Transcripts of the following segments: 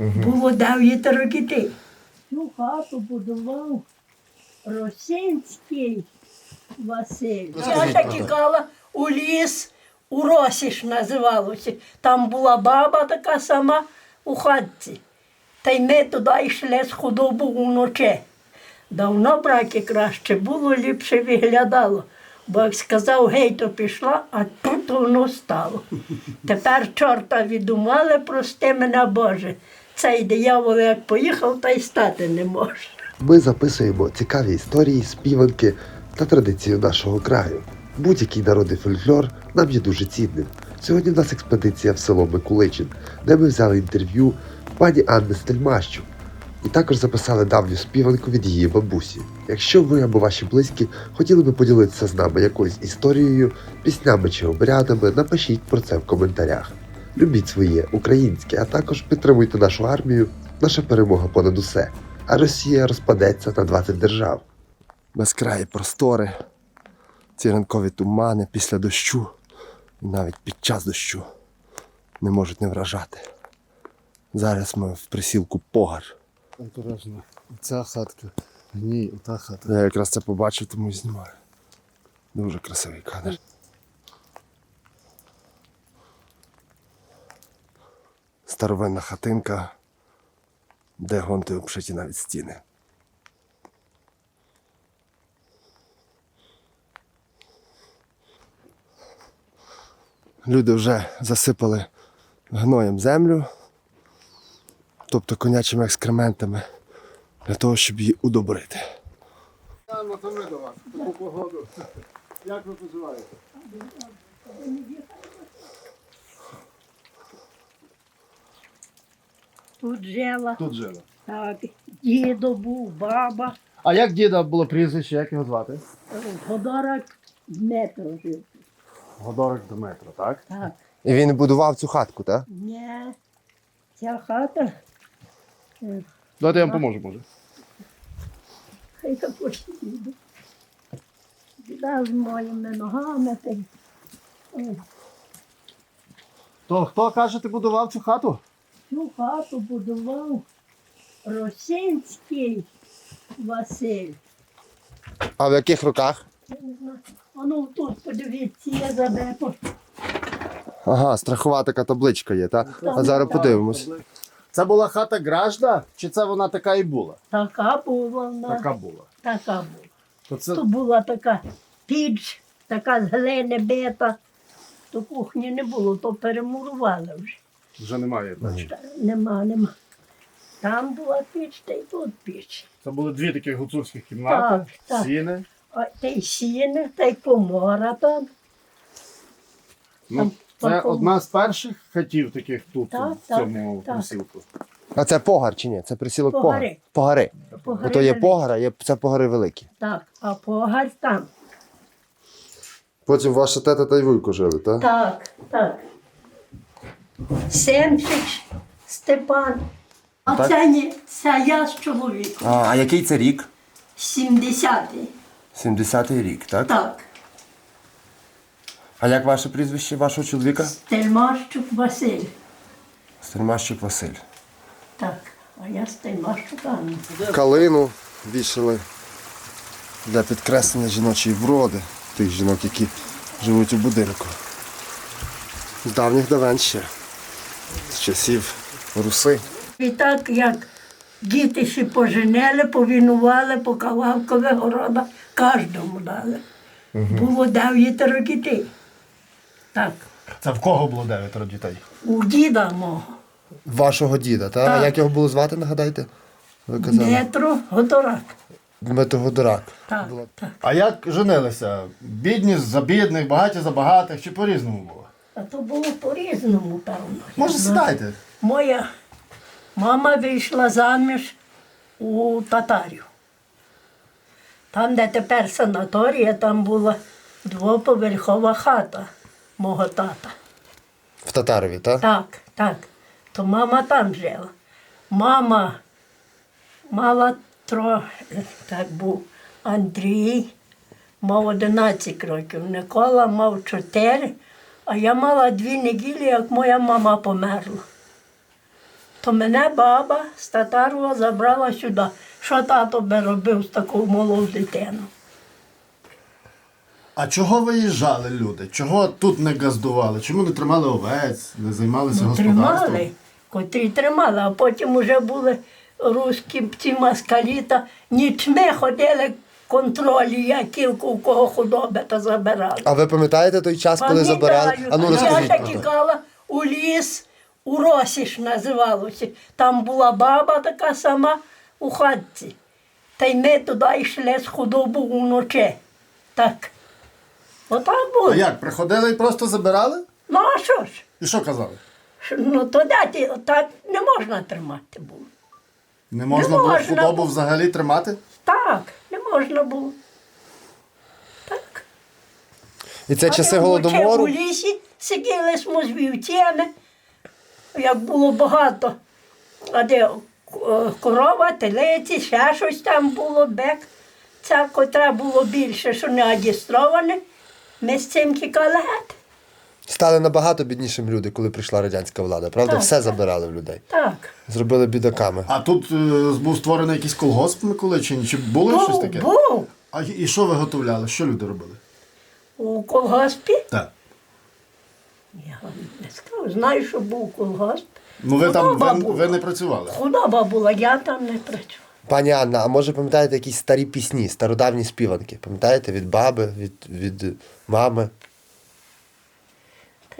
Було дев'ятеро дітей. Цю хату будував Росинський Василь. Я ще тікала у ліс, у Росіш називалося. Там була баба така сама у хатці. Та й ми туди йшли з худобу вночі. Давно, браті, краще було, ліпше виглядало. Бо як сказав, гей, то пішла, а тут воно стало. Тепер чорта відумали, прости мене Боже. Цей диявол як поїхав, та й стати не може. Ми записуємо цікаві історії, співанки та традицію нашого краю. Будь-який народний фольклор нам є дуже цінним. Сьогодні в нас експедиція в село Микуличин, де ми взяли інтерв'ю пані Анни Стельмащук. І також записали давню співанку від її бабусі. Якщо ви або ваші близькі хотіли би поділитися з нами якоюсь історією, піснями чи обрядами, напишіть про це в коментарях. Любіть своє українське, а також підтримуйте нашу армію. Наша перемога понад усе. А Росія розпадеться на 20 держав. Безкраї простори, ці ранкові тумани після дощу, і навіть під час дощу не можуть не вражати. Зараз ми в присілку Погар. Обережно. Ця хатка. Ні, та хата. Я якраз це побачив, тому і знімаю. Дуже красивий кадр. Старовинна хатинка, де гонти обшиті навіть стіни. Люди вже засипали гноєм землю, тобто конячими екскрементами, для того, щоб її удобрити. Як ви поживаєте? Тут жила, Тут жили. так, дідо був, баба, А як діда було прізвище, як його звати? Годорок Дмитро жив. Годорик Дмитро, так? Так, І він будував цю хатку, так? ні, ця хата, е, Давайте я вам поможу, може. хай я поїду. Біда з моїми ногами. Та... й- То хто кажете будував цю хату? Цю хату будував Росинський Василь. А в яких роках? Я не знаю. А ну тут подивіться, я забепу. Ага, страхова така табличка є, так? А зараз так. подивимось. Це була хата Гражда, чи це вона така і була? Така була вона. Така була. Така була. То це То була така піч, така з глини бита. То кухні не було, то перемурували вже. Вже немає. Та Нема, нема. Там була піч, та й тут піч. Це були дві такі гуцульські кімнати, Так, так. сіни. А та й сіни, та й комора там. Ну, це парком- одна з перших хатів таких тут, Так, в так, цьому так. присілку. А це погар чи ні? Це присілок Погари. погар. Погари. Погари Ото є великі. погара, є це погари великі. Так, а погар там. Потім ваша тета та й вуйко жили, так? Так, так. Семчич, Степан. А Так? це ні, це я з чоловіком. А, а який це рік? 70-й. 70-й рік, так? Так. А як ваше прізвище вашого чоловіка? Стельмащук Василь. Стельмащик Василь. Так, а я Стельмащук Анна. Калину вішали для підкреслення жіночої вроди тих жінок, які живуть у будинку. З давніх давен ще. З часів Руси. І так, як діти ще поженили, повінували по кавалкових городах, кожному дали. Було дев'ятеро дітей. Так, Це в кого було дев'ятеро дітей? у діда мого. Вашого діда, так? Так. А як його було звати, нагадайте? Ви казали? Дмитро Годорак. Дмитро Годорак. Так, так. А як женилися? Бідні за бідних, багаті за багатих, чи по-різному було? А то було по-різному, певно. Може, сідайте. Моя мама вийшла заміж у татарів. Там, де тепер санаторія, там була двоповерхова хата мого тата. В Татарові, так? Так, так. То мама там жила. Мама мала тро, так був Андрій, мав 11 років, Микола мав 4, а я мала дві неділі, як моя мама померла. То мене баба з Татарова забрала сюди. Що тато би робив з такою малою дитиною? А чого виїжджали люди? Чого тут не газдували? Чому не тримали овець, не займалися Ну, господарством? тримали, котрі тримали, а потім вже були руські ці москалі, та нічми ходили контролі, які у кого худоби та забирали. А ви пам'ятаєте той час, коли забирали? А ну я розкажіть ще про тікала у ліс, у Росіш називалося. Там була баба така сама у хатці. Та й ми туди йшли з худобу вночі. Так. Отак було. А як, приходили і просто забирали? Ну а що ж? І що казали? Що, Ну то де так не можна тримати було. Не можна було можна худобу було. взагалі тримати? Так, можна було. Так. І це часи вночі голодомору? У лісі сиділи з вівцями, як було багато. А де е, корова, телиці, ще щось там було, бек. Це, котре було більше, що не адістроване, ми з цим тікали геть. Стали набагато біднішим люди, коли прийшла радянська влада. Правда, Так, все так. забирали в людей. Так. Зробили бідаками. А тут е, був створений якийсь колгосп в Миколичині? Чи було щось Був, таке? був А і що виготовляли? Що люди робили? у колгоспі. Так. Я вам не скажу, знаю, що був колгосп. Ну ви там Худоба ви, була. ви не працювали. Худоба була, я там не працювала. Пані Анна, а може пам'ятаєте якісь старі пісні, стародавні співанки? Пам'ятаєте від баби, від, від мами?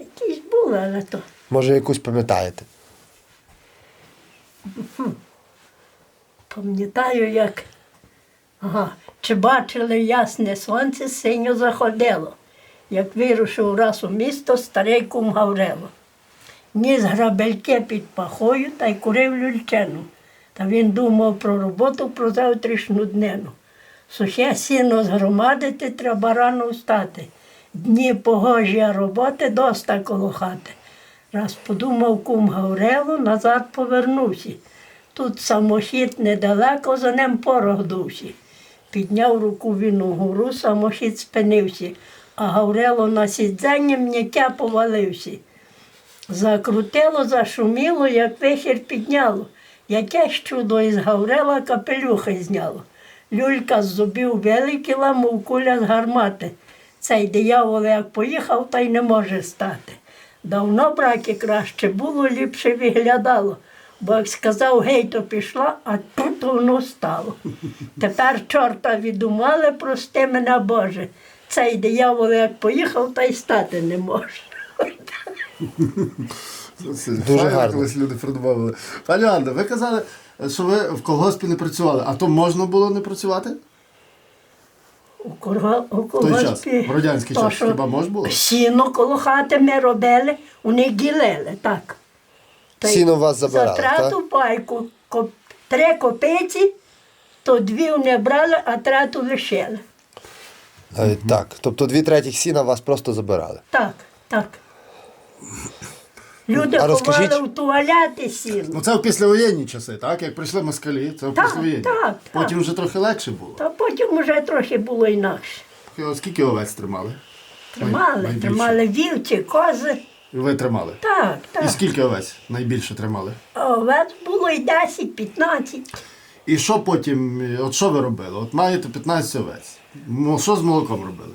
Якісь були, але то. Може, якусь пам'ятаєте? Пам'ятаю, як ага, чи бачили ясне сонце синьо заходило, як вирушив раз у місто старий кум Гаврило. Ніс грабельки під пахою та й курив люльчину. Та він думав про роботу про завтрашню днину. Сухе сіно згромадити, треба рано встати. Дні погожі, роботи доста коло хати. Раз подумав кум Гаврило, назад повернувся. Тут самохід недалеко, за ним порох душі. Підняв руку він угору, самохід спинився, а Гаврило на сідзенні м'яке повалився. Закрутило, зашуміло, як вихір підняло. Якесь чудо із Гаврила капелюхи зняло. Люлька з зубів великіла, мов куля з гармати. Цей диявол як поїхав, та й не може стати. Давно браки краще було, ліпше виглядало. Бо як сказав гей, то пішла, а тут воно стало. Тепер чорта відумали, прости мене Боже. Цей диявол як поїхав, та й стати не може. Дуже гарно. колись люди придумували. Пані Анна, ви казали, що ви в колгоспі не працювали. А то можна було не працювати? У, корго, у той час, колгоспі в радянський то, час, що хіба можна було? Сіно коло хати ми робили, вони ділили, так. Сіно вас забирали, За трету пайку коп- три копиці, то дві вони брали, а трету лишили. Навіть так. Тобто дві третіх сіна вас просто забирали. Так, так. Люди А ховали в туалети сіно. Ну це в післявоєнні часи, так? Як прийшли москалі, це в Так, післявоєнні. так, так. Потім вже трохи легше було. Та потім вже трохи було інакше. Скільки овець тримали? Тримали, найбільше. тримали вівці, кози. Ви тримали? Так, так. І скільки овець найбільше тримали? Овець було і 10-15. І що потім, от що ви робили? От маєте 15 овець. Що з молоком робили?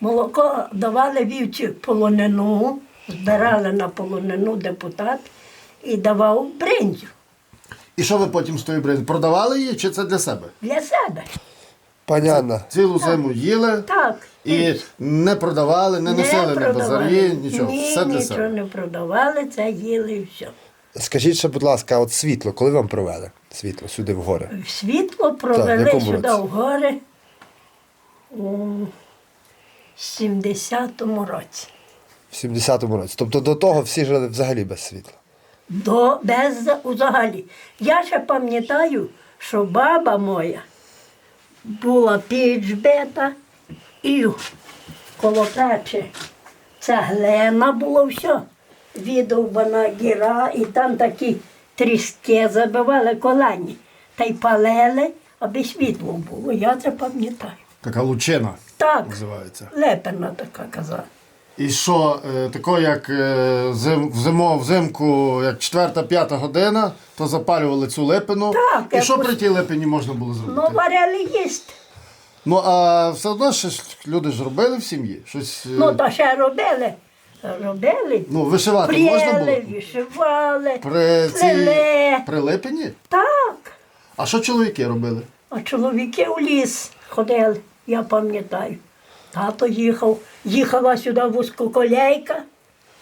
Молоко давали вівці полонину, збирали на полонину депутат і давав бринзю І що ви потім з тої бринзи? Продавали її чи це для себе? для себе. Пані Анна, Цілу зиму їли Так. і не продавали, не носили на базарі, нічого. Ні, Все для нічого себе. не продавали, це їли і все. скажіть ще, будь ласка, от світло, коли вам провели? Світло сюди в гори. Світло провели якому сюди році? в гори у 70-му році. В 70-му році. Тобто до того всі жили взагалі без світла. До, без взагалі. Я ще пам'ятаю, що баба моя була піч бита і коло печі цеглина було все. Відовбана гіра, і там такі тріски забивали колені. Та й палили, аби світло було. Я це пам'ятаю. Така лучина Так, називається. лепена така казала. І що, е, тако, як е, зим, взимо, взимку, як 4-5 година, то запалювали цю липину. Так, і що при тій липині можна було зробити? Ну, варили їсти. Ну, а все одно ж люди ж робили в сім'ї. Щось. е, Ну, то ще робили. Робили. ну, вишивати можна було? Вишивали, При, цій... при липині? Так. А що чоловіки робили? А чоловіки у ліс ходили, я пам'ятаю. Тато їхав, їхала сюди вузькоколейка,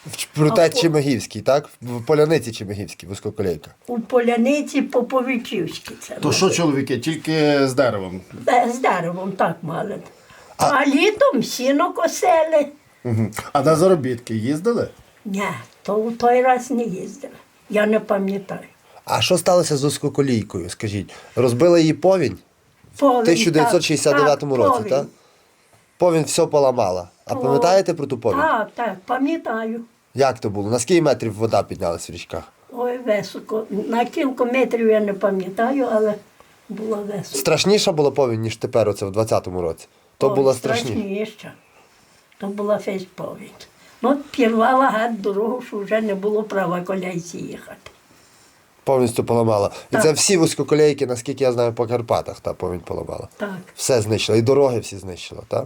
В проте А по- Чемегівський, так? В поляниці Чемегівській, вузькоколейка. у поляниці Поповичівській. Це То що чоловіки? Тільки з деревом. Е, З деревом так мали. А, літом сіно косили. Угу. А на заробітки їздили? Ні, то у той раз не їздили. Я не пам'ятаю. А що сталося з вузькоколійкою? Скажіть, розбила її повінь Повінь, в 1969 так, році, повінь. так? Повінь все поламала. А О, пам'ятаєте про ту повінь? Так, так, пам'ятаю. Як то було? На скільки метрів вода піднялась в річках? Ой, високо. На кілька метрів я не пам'ятаю, але було високо. Страшніша була повінь, ніж тепер оце в 20-му році. То Ой, було страшніше. страшніше. То була фейсповідь. Ну, пірвала гад дорогу, що вже не було права коляйці їхати. Повністю поламала. І Так. це всі вузькоколейки, наскільки я знаю, по Карпатах та повінь поламала. Так, Все знищила. І дороги всі знищила, так?